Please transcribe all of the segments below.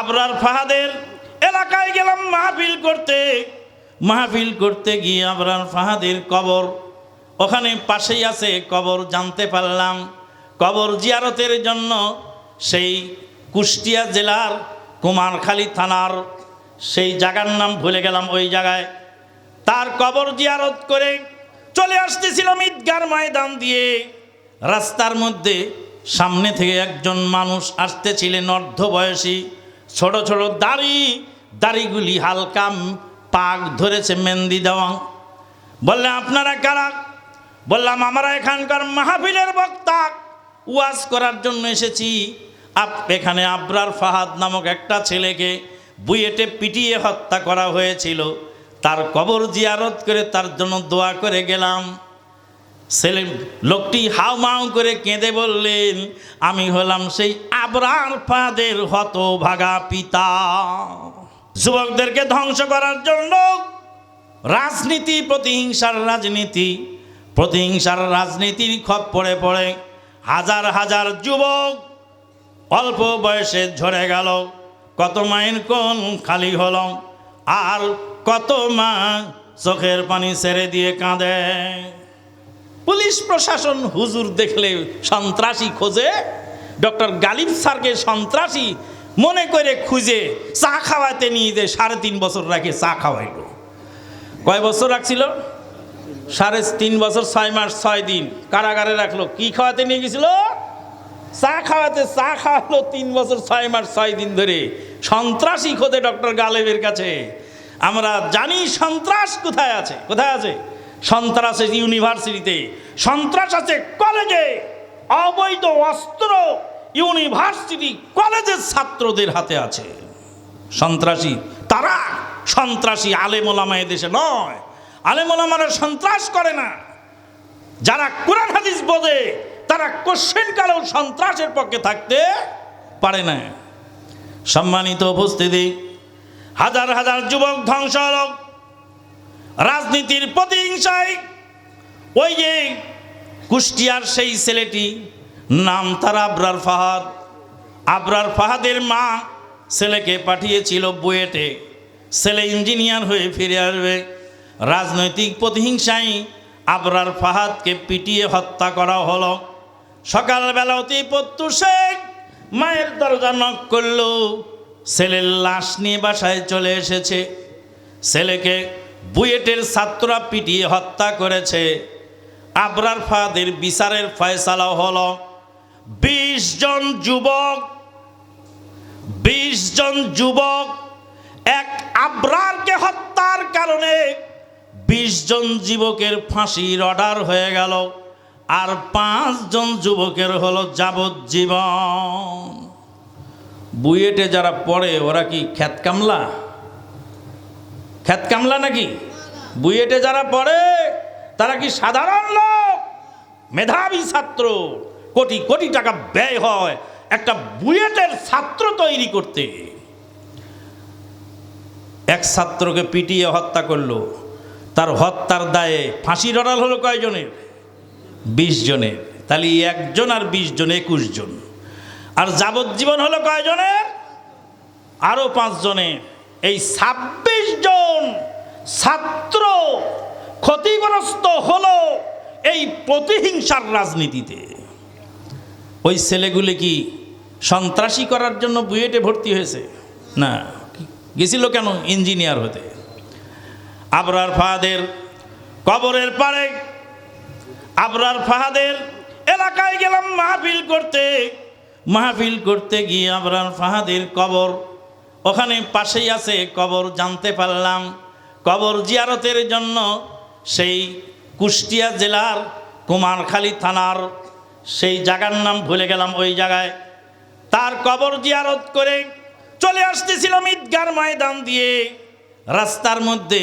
আবরার ফাহাদের এলাকায় গেলাম মাহফিল করতে। মাহফিল করতে গিয়ে আবরার ফাহাদের কবর, ওখানে পাশেই আছে কবর, জানতে পারলাম। কবর জিয়ারতের জন্য সেই কুষ্টিয়া জেলার কুমারখালী থানার সেই জায়গার নাম ভুলে গেলাম ওই জায়গায়। তার কবর জিয়ারত করে চলে আসতেছিলাম ঈদগার ময়দান দিয়ে। রাস্তার মধ্যে সামনে থেকে একজন মানুষ আসতেছিলেন অর্ধ বয়সী ছোট ছোট দাড়ি, দাড়িগুলি হালকা পাক ধরেছে মেহেন্দি দেওয়া। বললে, আপনারা কারা? বললাম, আমরা এখানকার মাহফিলের বক্তা। ওয়াজ করার জন্য এসেছি। আপ, এখানে আবরার ফাহাদ নামক একটা ছেলেকে বুয়েটে পিটিয়ে হত্যা করা হয়েছিল। তার কবর জিয়ারত করে তার জন্য দোয়া করে গেলাম। ছেলে লোকটি হাউ মাউ করে কেঁদে বললেন, আমি হলাম সেই আবরার ফাদের হত ভাগা পিতা। যুবকদেরকে ধ্বংস করার জন্য রাজনীতি, প্রতিহিংসার রাজনীতি, প্রতিহিংসার রাজনীতির খপ পড়ে পড়ে হাজার হাজার যুবক অল্প বয়সে ঝরে গেল। কত মাইন কোন খালি হল আর কত মা চোখের পানি ছেড়ে দিয়ে কাঁদে। পুলিশ প্রশাসন হুজুর দেখলে সন্ত্রাসী খোঁজে। ডক্টর গালিব স্যারকে সন্ত্রাসী মনে করে খুঁজে, চা খাওয়াতে নিয়ে যে সাড়ে তিন বছর রাখে, চা খাওয়াইল। কয় বছর রাখছিল? সাড়ে তিন বছর, ছয় মাস, ছয় দিন। কারাগারে রাখল। কি খাওয়াতে নিয়ে গেছিল? চা খাওয়াতে, চা খাওয়ালো তিন বছর, ছয় মাস, ছয় দিন ধরে। সন্ত্রাসী খোঁজে ডক্টর গালেবের কাছে। আমরা জানি সন্ত্রাস কোথায় আছে কোথায় আছে? সন্ত্রাস আছে ইউনিভার্সিটিতে, সন্ত্রাস আছে কলেজে, অবৈধ অস্ত্র ইউনিভার্সিটি কলেজের ছাত্রদের হাতে আছে। সন্ত্রাসী তারা সন্ত্রাসী আলেমোলামা দেশে নয়। আলেমোলামারা সন্ত্রাস করে না। যারা কোরআন হাদিস বোঝে, তারা কোশ্চেন কালেও সন্ত্রাসের পক্ষে থাকতে পারে না। সম্মানিত উপস্থিতি, হাজার হাজার যুবক ধ্বংস রাজনীতির প্রতিহিংসায় ওই যে কুষ্টিয়ার সেই ছেলেটি, নাম তার আবরার ফাহাদ। আবরার ফাহাদের মা ছেলেকে পাঠিয়েছিল বুয়েটে। ছেলে ইঞ্জিনিয়ার হয়ে ফিরে আসবে। রাজনৈতিক প্রতিহিংসায় আবরার ফাহাদকে পিটিয়ে হত্যা করা হলো। সকালবেলা অতি পত্তু শেখ মায়ের দরজা নক করল। ছেলের লাশ নিয়ে বাসায় চলে এসেছে। ছেলেকে বুয়েটের ছাত্ররা পিটিয়ে হত্যা করেছে। আবরার ফাদের বিচারের ফয়সালা হল। বিশ জন যুবক, বিশ জন যুবক এক আবরারকে হত্যার কারণে বিশ জন যুবকের ফাঁসির অর্ডার হয়ে গেল। আর পাঁচজন যুবকের হলো যাবজ্জীবন। বুয়েটে যারা পড়ে, ওরা কি খ্যাত কামলা খ্যাত কামলা নাকি? বুয়েটে যারা পড়ে, তারা কি সাধারণ লোক? মেধাবী ছাত্র। কোটি কোটি টাকা ব্যয় হয় একটা বুয়েটের ছাত্র তৈরি করতে। এক ছাত্রকে পিটিয়ে হত্যা করল। তার হত্যার দায়ে ফাঁসির অর্ডার হলো কয়জনের? বিশ জনের। তাহলে একজন আর বিশ জন, একুশ জন। আর যাবজ্জীবন হলো কয়জনের? আরও পাঁচজনের। এই ছাব্বিশ জন ছাত্র ক্ষতিগ্রস্ত হলো এই প্রতিহিংসার রাজনীতিতে। ওই ছেলেগুলি কি সন্ত্রাসী করার জন্য বুয়েটে ভর্তি হয়েছে? না। গেছিল কেন ইঞ্জিনিয়ার হতে? আবরার ফাহাদের কবরের পারে আবরার ফাহাদের এলাকায় গেলাম মাহফিল করতে। মাহফিল করতে গিয়ে আবরার ফাহাদের কবর ওখানে পাশেই আছে কবর, জানতে পারলাম। কবর জিয়ারতের জন্য সেই কুষ্টিয়া জেলার কুমারখালী থানার সেই জায়গার নাম ভুলে গেলাম ওই জায়গায়। তার কবর জিয়ারত করে চলে আসতেছিলাম ঈদগার ময়দান দিয়ে। রাস্তার মধ্যে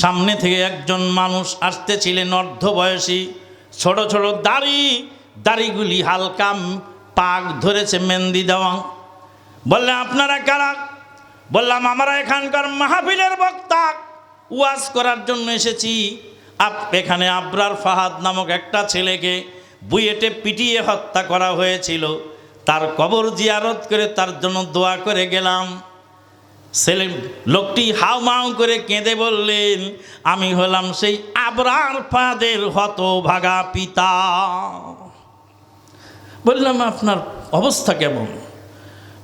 সামনে থেকে একজন মানুষ আসতেছিলেন অর্ধ বয়সী ছোট ছোট দাড়ি, দাড়িগুলি হালকা পাক ধরেছে, মেহেন্দি দেওয়া। বললে, আপনারা কারা? বললাম, আমরা এখানকার মাহফিলের বক্তা। ওয়াজ করার জন্য এসেছি। আপ, এখানে আবরার ফাহাদ নামক একটা ছেলেকে বুয়েটে পিটিয়ে হত্যা করা হয়েছিল। তার কবর জিয়ারত করে তার জন্য দোয়া করে গেলাম। ছেলে লোকটি হাউ মাউ করে কেঁদে বললেন, আমি হলাম সেই আবরার ফাদের হত ভাগা পিতা। বললাম, আপনার অবস্থা কেমন?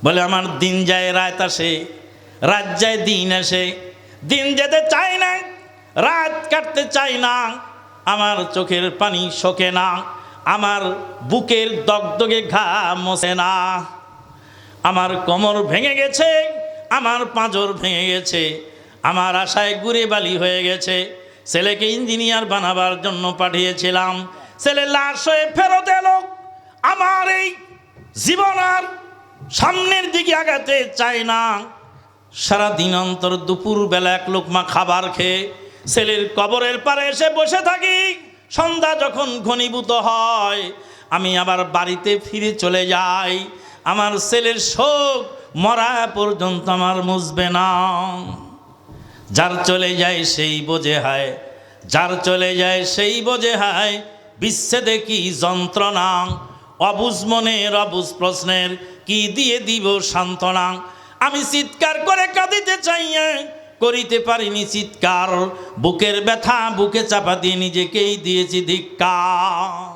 বলে, আমার দিন যায়, রাত আসে। রাত দিন আসে। দিন যেতে চায় না, রাত কাটতে চাই না, আমার চোখের পানি শোকে না, আমার বুকের দগদগে ঘা মোছে না। আমার কোমর ভেঙে গেছে, আমার পাঁজর ভেঙে গেছে, আমার আশায় গুড়ে বালি হয়ে গেছে। ছেলেকে ইঞ্জিনিয়ার বানাবার জন্য পাঠিয়েছিলাম। ছেলে লাশ হয়ে ফেরত এলো। আমার এই জীবন আর সামনের দিকে আগাতে চায় না। সারা দিন অন্তর দুপুর বেলা এক লোকমা খাবার খেয়ে ছেলের কবরের পারে এসে বসে থাকি। সন্ধ্যা যখন ঘনীভূত হয়, আমি আবার বাড়িতে ফিরে চলে যাই। আমার ছেলের শোক মরা পর্যন্ত আমার মুছবে না। যার চলে যায় সেই বোঝে হায়, যার চলে যায় সেই বোঝে হায়। বিচ্ছেদে কি যন্ত্রণা অবুজ মনের অবুজ প্রশ্নের কি দিয়ে দিব সান্ত্বনা? আমি চিৎকার করে কাঁদিতে চাইয়া করিতে পারিনি চিৎকার। বুকের ব্যথা, বুকে চাপা দিয়ে নিজেকেই দিয়েছি ধিক্কার।